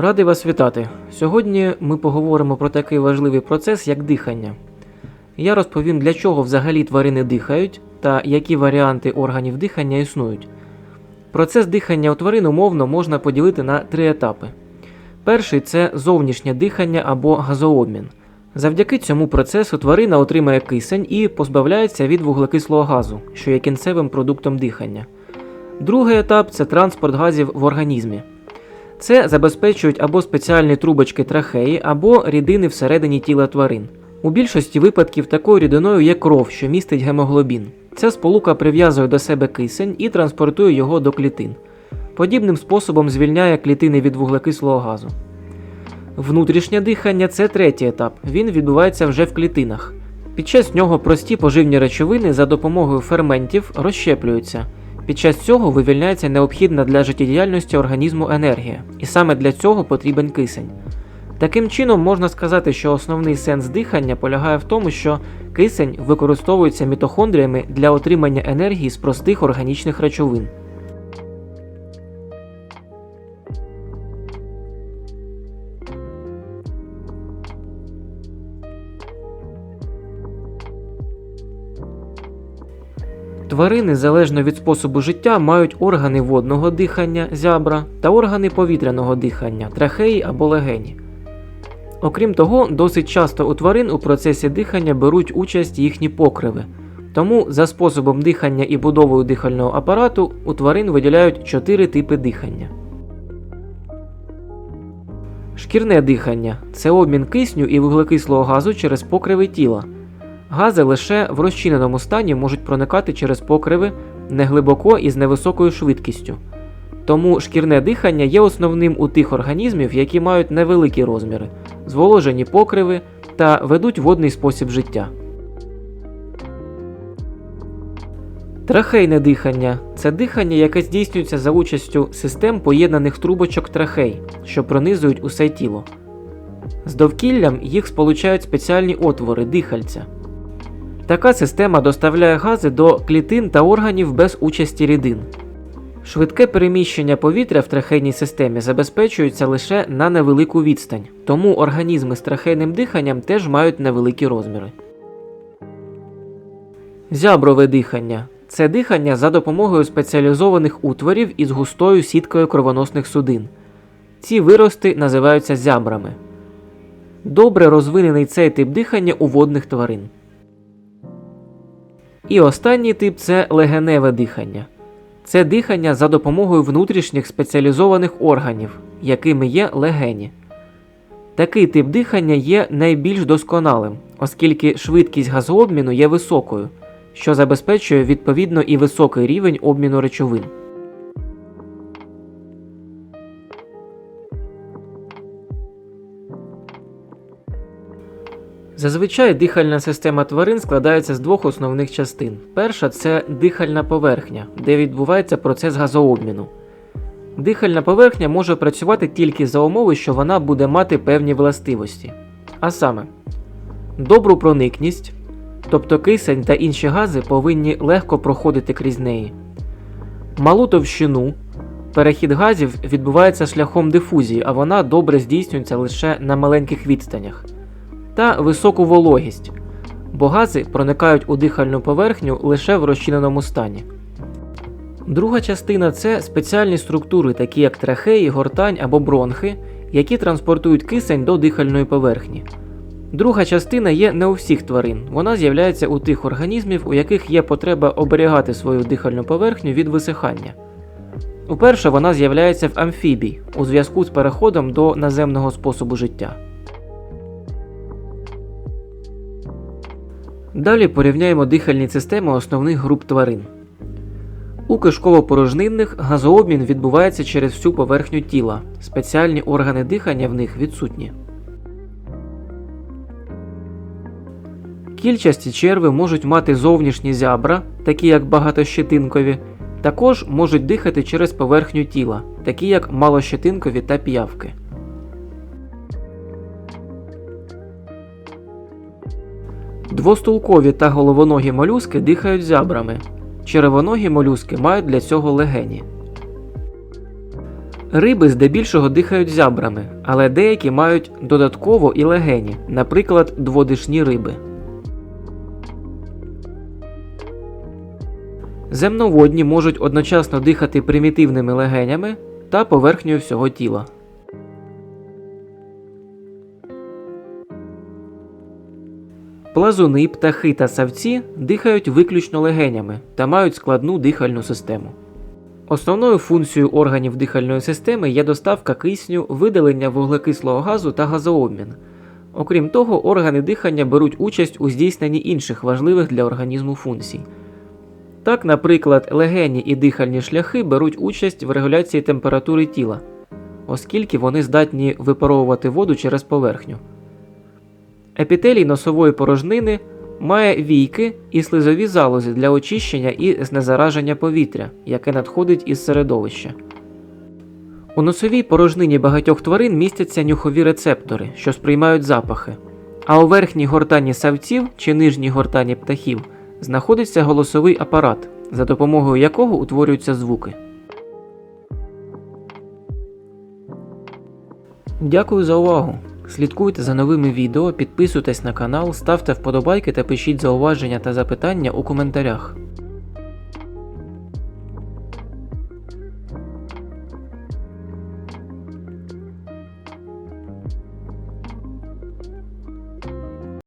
Радий вас вітати. Сьогодні ми поговоримо про такий важливий процес, як дихання. Я розповім, для чого взагалі тварини дихають та які варіанти органів дихання існують. Процес дихання у тварин умовно можна поділити на три етапи. Перший це зовнішнє дихання або газообмін. Завдяки цьому процесу тварина отримає кисень і позбавляється від вуглекислого газу, що є кінцевим продуктом дихання. Другий етап це транспорт газів в організмі. Це забезпечують або спеціальні трубочки трахеї, або рідини всередині тіла тварин. У більшості випадків такою рідиною є кров, що містить гемоглобін. Ця сполука прив'язує до себе кисень і транспортує його до клітин. Подібним способом звільняє клітини від вуглекислого газу. Внутрішнє дихання це третій етап. Він відбувається вже в клітинах. Під час нього прості поживні речовини за допомогою ферментів розщеплюються. Під час цього вивільняється необхідна для життєдіяльності організму енергія, і саме для цього потрібен кисень. Таким чином, можна сказати, що основний сенс дихання полягає в тому, що кисень використовується мітохондріями для отримання енергії з простих органічних речовин. Тварини залежно від способу життя мають органи водного дихання зябра та органи повітряного дихання трахеї або легені. Окрім того, досить часто у тварин у процесі дихання беруть участь їхні покриви. Тому за способом дихання і будовою дихального апарату у тварин виділяють чотири типи дихання. Шкірне дихання це обмін кисню і вуглекислого газу через покриви тіла. Гази лише в розчиненому стані можуть проникати через покриви неглибоко і з невисокою швидкістю. Тому шкірне дихання є основним у тих організмів, які мають невеликі розміри, зволожені покриви та ведуть водний спосіб життя. Трахейне дихання це дихання, яке здійснюється за участю систем поєднаних трубочок трахей, що пронизують усе тіло. З довкіллям їх сполучають спеціальні отвори дихальця. Така система доставляє гази до клітин та органів без участі рідин. Швидке переміщення повітря в трахейній системі забезпечується лише на невелику відстань, тому організми з трахейним диханням теж мають невеликі розміри. Зяброве дихання це дихання за допомогою спеціалізованих утворів із густою сіткою кровоносних судин. Ці вирости називаються зябрами. Добре розвинений цей тип дихання у водних тварин. І останній тип це легеневе дихання. Це дихання за допомогою внутрішніх спеціалізованих органів, якими є легені. Такий тип дихання є найбільш досконалим, оскільки швидкість газообміну є високою, що забезпечує відповідно і високий рівень обміну речовин. Зазвичай дихальна система тварин складається з двох основних частин. Перша це дихальна поверхня, де відбувається процес газообміну. Дихальна поверхня може працювати тільки за умови, що вона буде мати певні властивості. А саме, добру проникність, тобто кисень та інші гази повинні легко проходити крізь неї, малу товщину. Перехід газів відбувається шляхом дифузії, а вона добре здійснюється лише на маленьких відстанях та високу вологість, бо гази проникають у дихальну поверхню лише в розчиненому стані. Друга частина це спеціальні структури, такі як трахеї, гортань або бронхи, які транспортують кисень до дихальної поверхні. Друга частина є не у всіх тварин, вона з'являється у тих організмів, у яких є потреба оберігати свою дихальну поверхню від висихання. Уперше вона з'являється в амфібій у зв'язку з переходом до наземного способу життя. Далі порівняємо дихальні системи основних груп тварин. У кишково-порожнинних газообмін відбувається через всю поверхню тіла. Спеціальні органи дихання в них відсутні. Кільчасті черви можуть мати зовнішні зябра, такі як багатощетинкові, також можуть дихати через поверхню тіла, такі як малощетинкові та п'явки. Двостулкові та головоногі молюски дихають зябрами. Черевоногі молюски мають для цього легені. Риби здебільшого дихають зябрами, але деякі мають додатково і легені, наприклад, дводишні риби. Земноводні можуть одночасно дихати примітивними легенями та поверхнею всього тіла. Плазуни, птахи та савці дихають виключно легенями та мають складну дихальну систему. Основною функцією органів дихальної системи є доставка кисню, видалення вуглекислого газу та газообмін. Окрім того, органи дихання беруть участь у здійсненні інших важливих для організму функцій. Так, наприклад, легені і дихальні шляхи беруть участь в регуляції температури тіла, оскільки вони здатні випаровувати воду через поверхню. Епітелій носової порожнини має війки і слизові залози для очищення і знезараження повітря, яке надходить із середовища. У носовій порожнині багатьох тварин містяться нюхові рецептори, що сприймають запахи, а у верхній гортані савців чи нижній гортані птахів знаходиться голосовий апарат, за допомогою якого утворюються звуки. Дякую за увагу! Слідкуйте за новими відео, підписуйтесь на канал, ставте вподобайки та пишіть зауваження та запитання у коментарях.